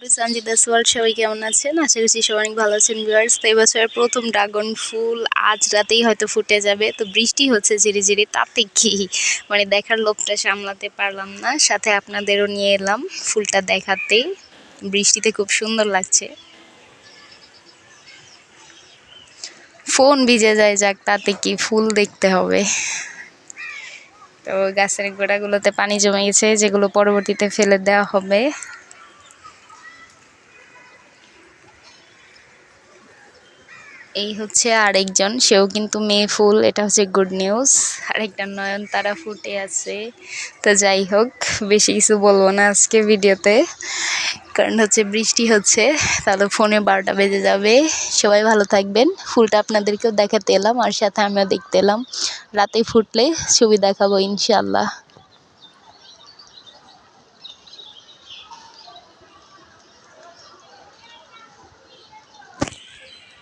সঞ্জিদা সোয়াল সবাই কেমন আছেন? আশা করছি সবাই অনেক ভালো আছেন ভিউয়ার্স তো এবছরের প্রথম ড্রাগন ফুল আজ রাতেই হয়তো ফুটে যাবে। তো বৃষ্টি হচ্ছে ঝিরি ঝিরি, তাতে কি? মানে দেখার লোভটা সামলাতে পারলাম না। সাথে আপনাদেরও নিয়ে এলাম ফুলটা দেখাতে। বৃষ্টিতে খুব সুন্দর লাগছে। ফোন ভিজে যায় যাক, তাতে কি ফুল দেখতে হবে। তো গাছের গোড়াগুলোতে পানি জমে গেছে, যেগুলো পরবর্তীতে ফেলে দেওয়া হবে। এই হচ্ছে আরেকজন, সেও কিন্তু মেয়ে ফুল, এটা হচ্ছে গুড নিউজ আরেকটা নয়নতারা ফুটে আছে। তো যাই হোক, বেশি কিছু বলব না আজকে ভিডিওতে। কারণ হচ্ছে বৃষ্টি হচ্ছে, তাহলে ফোনে বারোটা বেজে যাবে। সবাই ভালো থাকবেন। ফুলটা আপনাদেরকেও দেখাতে এলাম, আর সাথে আমিও দেখতে এলাম। রাতে ফুটলে ছবি দেখাবো ইনশাল্লাহ